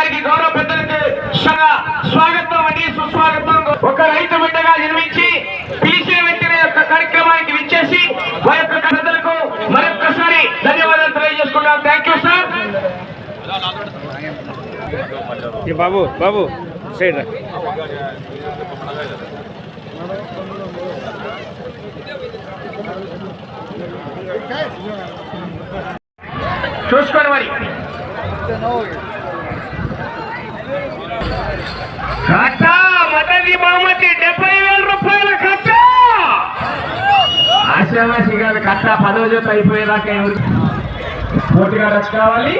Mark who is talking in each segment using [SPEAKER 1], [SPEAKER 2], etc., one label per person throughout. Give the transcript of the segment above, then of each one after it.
[SPEAKER 1] గారికి గౌరవ పెద్దలకి స్వాగతం అండి సుస్వాగతం. ఒక రైతు బిడ్డగా నిర్మించి పిలిచిన వెంటనే యొక్క కార్యక్రమానికి విచ్చేసి మా యొక్క పెద్దలకు మరొక్కసారి ధన్యవాదాలు తెలియజేసుకున్నాం థ్యాంక్ యూ సార్
[SPEAKER 2] బాబు బాబు
[SPEAKER 1] చూసుకోండి మరి. కట్ట మొదటి బహుమతి డెబ్బై వేల రూపాయల కట్ట ఆశ్రమాసి గారి కట్ట పదవ జత అయిపోయేదాకా ఎవరు పోటీగా రచ కావాలి?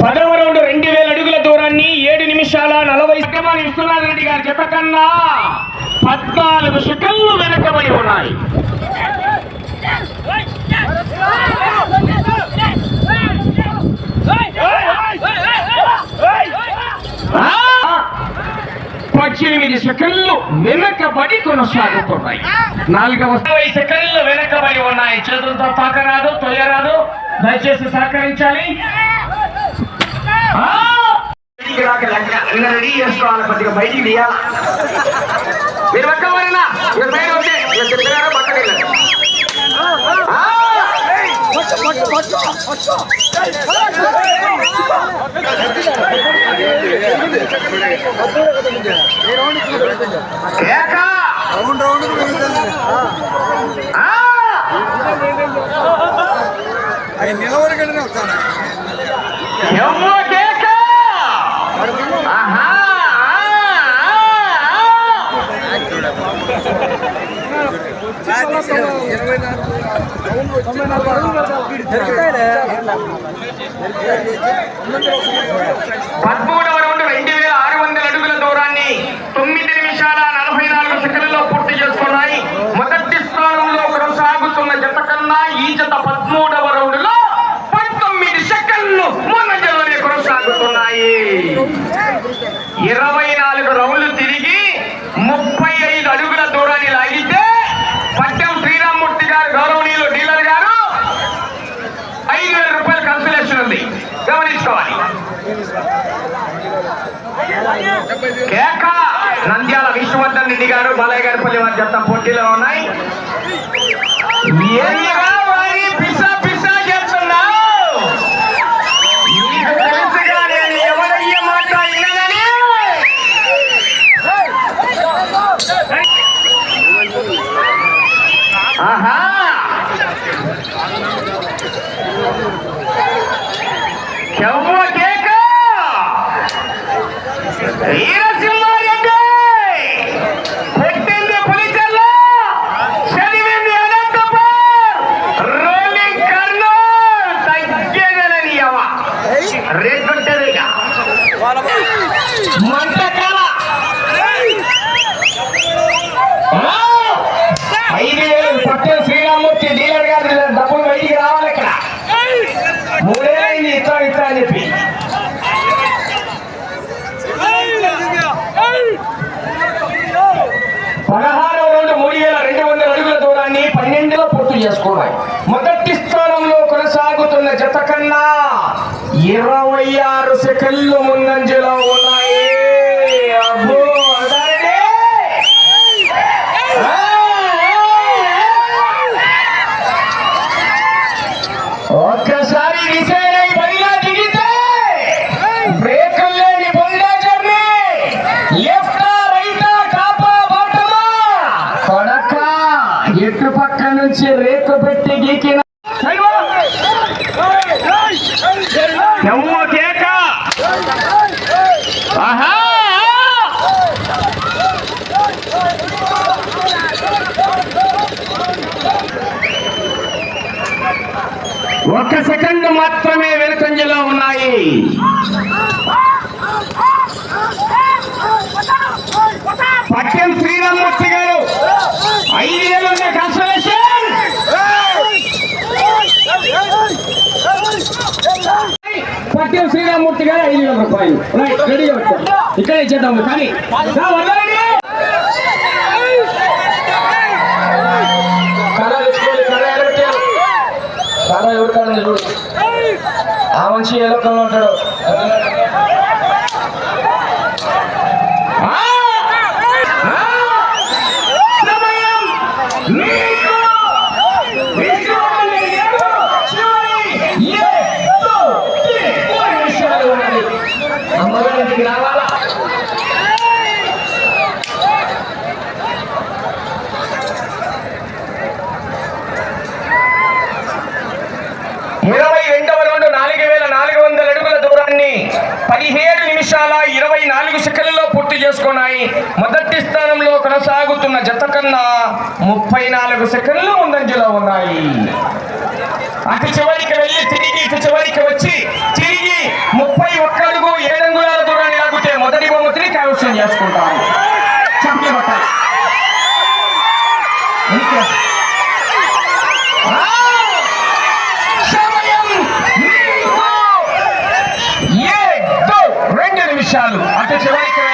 [SPEAKER 1] పదవ రౌండ్ రెండు వేల అడుగుల దూరాన్ని ఏడు నిమిషాల నలభై సెకండ్లు. విశ్వనాథ్ రెడ్డి గారు జత పద్నాలుగు సెకండ్లు వెనకబడి ఉన్నాయి ఆ! పద్దెనిమిది సెకండ్లు వెనకబడి కొనసాగుతున్నాయి నాలుగవ ఇరవై సెకండ్లు వెనకబడి ఉన్నాయి చేతులతో తాకరాదు తొయ్యరాదు దయచేసి సహకరించాలి ఆ! బయటికి రాక లెక్క. ఇలా రెడీ చేసుకోవాలి కొద్దిగా బయటికి తీయాలి మీరు వెక్కవారైనా మీరు పైన ఉంటే ఇలా చెప్పినారా పక్కకి వెళ్ళండి. ఆ! కేక! ఆ!
[SPEAKER 3] నిలవరగడనే వస్తాను
[SPEAKER 1] ఎవ్వ కేక! ఆహా! ఆ!
[SPEAKER 3] ఇరవై నాలుగు తొంభై నాలుగు
[SPEAKER 1] పదమూడవ రౌండ్ రెండు వేల ఆరు వందల అడుగుల దూరాన్ని తొమ్మిది నిమిషాల నలభై నాలుగు సెకండ్లలో పూర్తి చేసుకున్నాయి. మొదటి స్థానంలో కొనసాగుతున్న జత కన్నా ఈ జత పదమూడవ రౌండ్లో పంతొమ్మిది సెకండ్లు ముందంజలోనే కొనసాగుతున్నాయి. ఇరవై నాలుగు రౌండ్లు తిరిగి ముప్పై ఐదు అడుగుల దూరాన్ని లాగితే పట్టెం శ్రీరామ్మూర్తి గారు గౌరవనీయులు డీలర్ గారు ఐదు వేల రూపాయల కన్సలేషన్ ఉంది గమనించుకోవాలి కేక నంద్యాల విష్ణువర్ధన్ రెడ్డి గారు బాలయ్య గారి గారిపల్లి వారి చెత్త పోటీలో ఉన్నాయి. ఐదు వేలు పట్టణ శ్రీరామూర్తి డీలర్ గారి డబ్బులు బయటికి రావాలి ఇక్కడ. మూడే అయింది ఇట్లా ఇట్లా అని చెప్పి. పదహారు రెండు మూడు వేల రెండు వందల అడుగుల దూరాన్ని పన్నెండులో పూర్తి చేసుకున్నాయి. మొదటి స్థానంలో కొనసాగుతున్న జత కన్నా ఇరవై ఆరు సెకండ్లు ముందంజలో ఉన్నాయి. సెకండ్ మాత్రమే వెనుకంజలో ఉన్నాయి. పట్టెం శ్రీరామూర్తి గారు ఐదేళ్ళు వేలు ఉన్న శ్రీరామూర్తి గారు ఐదు వేల రూపాయలు. రైట్ రెడీగా వచ్చాం. ఇక్కడే ఇచ్చేద్దాము కానీ బాగా ఎవరు చూడు. ఆ మనిషి ఏ లోకంలో ఉంటాడు ఆ! ఆ! సమయం ఇరవై రెండవ రౌండ్ నాలుగు వేల నాలుగు వందల అడుగుల దూరాన్ని పదిహేడు నిమిషాల ఇరవై నాలుగు సెకండ్లలో పూర్తి చేసుకున్నాయి. మొదటి స్థానంలో కొనసాగుతున్న జత కన్నా ముప్పై నాలుగు సెకండ్లు ముందంజలో ఉన్నాయి. అటు చివరికి వెళ్ళి తిరిగి ఇటు చివరికి వచ్చి తిరిగి ముప్పై ఒక్క అడుగు ఏడు అంగుళాల దూరాన్ని లాగితే మొదటి బహుమతిని కైవసం చేసుకుంటారు చంపి నిమిషాలు అటు చివరికి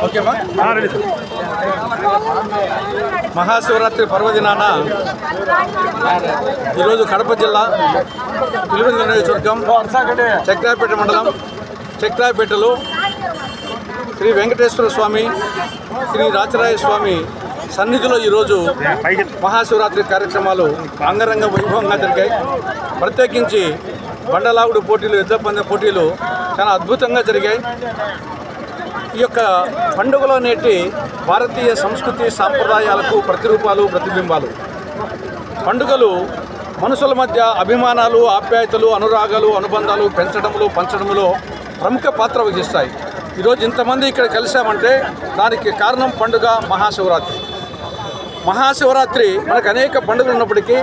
[SPEAKER 3] ఓకేమా? మహాశివరాత్రి పర్వదినాన ఈరోజు కడప జిల్లా పిలువెందుల నియోజకవర్గం చక్రాపేట మండలం చక్రాపేటలో శ్రీ వెంకటేశ్వర స్వామి శ్రీ రాచరాయ స్వామి సన్నిధిలో ఈరోజు మహాశివరాత్రి కార్యక్రమాలు అంగరంగ వైభవంగా జరిగాయి. ప్రత్యేకించి బండలాగుడు పోటీలు ఎద్దుల పోటీలు చాలా అద్భుతంగా జరిగాయి. ఈ యొక్క పండుగలో నేటి భారతీయ సంస్కృతి సాంప్రదాయాలకు ప్రతిరూపాలు ప్రతిబింబాలు. పండుగలు మనుషుల మధ్య అభిమానాలు ఆప్యాయతలు అనురాగాలు అనుబంధాలు పెంచడంలో పంచడంలో ప్రముఖ పాత్ర వహిస్తాయి. ఈరోజు ఇంతమంది ఇక్కడ కలిశామంటే దానికి కారణం పండుగ మహాశివరాత్రి. మహాశివరాత్రి మనకు అనేక పండుగలు ఉన్నప్పటికీ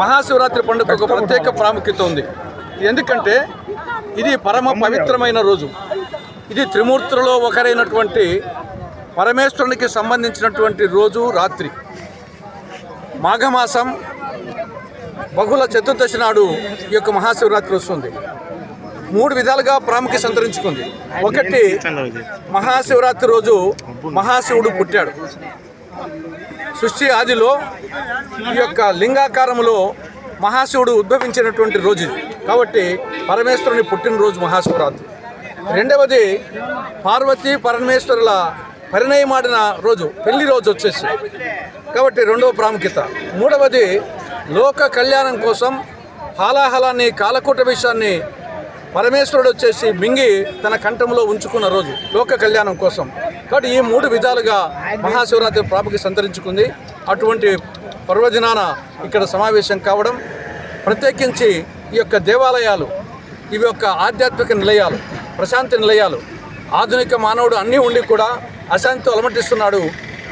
[SPEAKER 3] మహాశివరాత్రి పండుగ ఒక ప్రత్యేక ప్రాముఖ్యత ఉంది. ఎందుకంటే ఇది పరమ పవిత్రమైన రోజు. ఇది త్రిమూర్తులలో ఒకరైనటువంటి పరమేశ్వరునికి సంబంధించినటువంటి రోజు రాత్రి. మాఘమాసం బహుళ చతుర్దశి నాడు ఈ యొక్క మహాశివరాత్రి వస్తుంది. మూడు విధాలుగా ప్రాముఖ్యత సంతరించుకుంది. ఒకటి మహాశివరాత్రి రోజు మహాశివుడు పుట్టాడు. సృష్టి ఆదిలో ఈ యొక్క లింగాకారములో మహాశివుడు ఉద్భవించినటువంటి రోజు కాబట్టి పరమేశ్వరుని పుట్టినరోజు మహాశివరాత్రి. రెండవది పార్వతి పరమేశ్వరుల పరిణయమాడిన రోజు పెళ్ళి రోజు వచ్చేసి. కాబట్టి రెండవ ప్రాముఖ్యత. మూడవది లోక కళ్యాణం కోసం హాలాహలాన్ని కాలకూట విషయాన్ని పరమేశ్వరుడు వచ్చేసి మింగి తన కంఠంలో ఉంచుకున్న రోజు లోక కళ్యాణం కోసం. కాబట్టి ఈ మూడు విధాలుగా మహాశివరాత్రి ప్రాముఖ్యత సంతరించుకుంది. అటువంటి పర్వదినాన ఇక్కడ సమావేశం కావడం ప్రత్యేకించి ఈ యొక్క దేవాలయాలు ఇవి యొక్క ఆధ్యాత్మిక నిలయాలు ప్రశాంతి నిలయాలు ఆధునిక మానవుడు అన్నీ ఉండి కూడా అశాంతితో అలమటిస్తున్నాడు.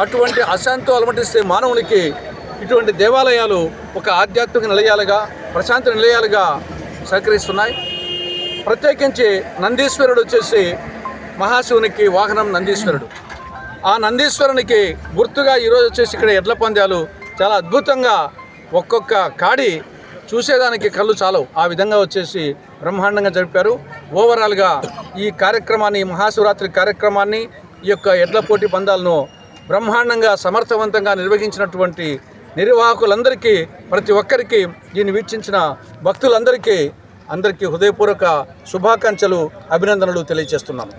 [SPEAKER 3] అటువంటి అశాంతితో అలమటిస్తే మానవునికి ఇటువంటి దేవాలయాలు ఒక ఆధ్యాత్మిక నిలయాలుగా ప్రశాంతి నిలయాలుగా సహకరిస్తున్నాయి. ప్రత్యేకించి నందీశ్వరుడు వచ్చేసి మహాశివునికి వాహనం నందీశ్వరుడు. ఆ నందీశ్వరునికి గుర్తుగా ఈరోజు వచ్చేసి ఇక్కడ ఎడ్ల పందాలు చాలా అద్భుతంగా ఒక్కొక్క కాడి చూసేదానికి కళ్ళు చాలవు. ఆ విధంగా వచ్చేసి బ్రహ్మాండంగా జరిపారు. ఓవరాల్గా ఈ కార్యక్రమాన్ని మహాశివరాత్రి కార్యక్రమాన్ని ఈ యొక్క ఎడ్ల పోటీ పందాలను బ్రహ్మాండంగా సమర్థవంతంగా నిర్వహించినటువంటి నిర్వాహకులందరికీ ప్రతి ఒక్కరికి దీన్ని వీక్షించిన భక్తులందరికీ అందరికీ హృదయపూర్వక శుభాకాంక్షలు అభినందనలు తెలియజేస్తున్నాను